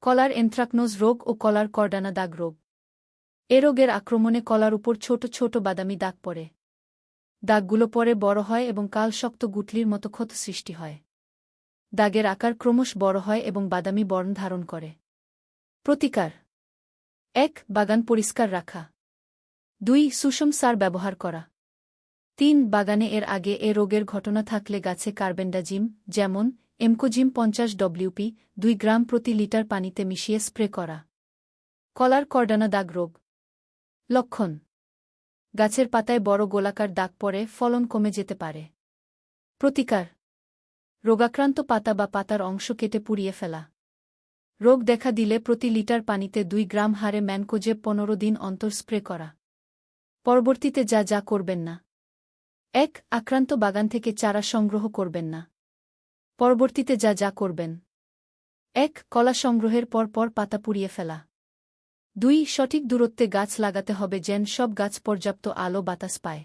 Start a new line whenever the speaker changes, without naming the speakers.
কলার এন্থ্রাকনোজ রোগ ও কলার কর্ডানা দাগ রোগ। এ রোগের আক্রমণে কলার উপর ছোট ছোট বাদামি দাগ পড়ে। দাগগুলো পরে বড় হয় এবং কালশক্ত গুটলির মতো ক্ষত সৃষ্টি হয়। দাগের আকার ক্রমশ বড় হয় এবং বাদামি বর্ণ ধারণ করে। প্রতিকার। এক, বাগান পরিষ্কার রাখা। দুই, সুষম সার ব্যবহার করা। তিন, বাগানে এর আগে এ রোগের ঘটনা থাকলে গাছে কার্বেন্ডাজিম, যেমন এমকোজিম পঞ্চাশ ডব্লিউপি দুই গ্রাম প্রতি লিটার পানিতে মিশিয়ে স্প্রে করা। কলার কর্ডানা দাগ রোগ। লক্ষণ। গাছের পাতায় বড় গোলাকার দাগ পড়ে, ফলন কমে যেতে পারে। প্রতিকার। রোগাক্রান্ত পাতা বা পাতার অংশ কেটে পুড়িয়ে ফেলা। রোগ দেখা দিলে প্রতি লিটার পানিতে দুই গ্রাম হারে ম্যানকোজে পনেরো দিন অন্তর স্প্রে করা। পরবর্তীতে যা যা করবেন না। এক, আক্রান্ত বাগান থেকে চারা সংগ্রহ করবেন না। পরবর্তীতে যা যা করবেন। এক, কলা সংগ্রহের পর পর পাতা পুড়িয়ে ফেলা। দুই, সঠিক দূরত্বে গাছ লাগাতে হবে যেন সব গাছ পর্যাপ্ত আলো বাতাস পায়।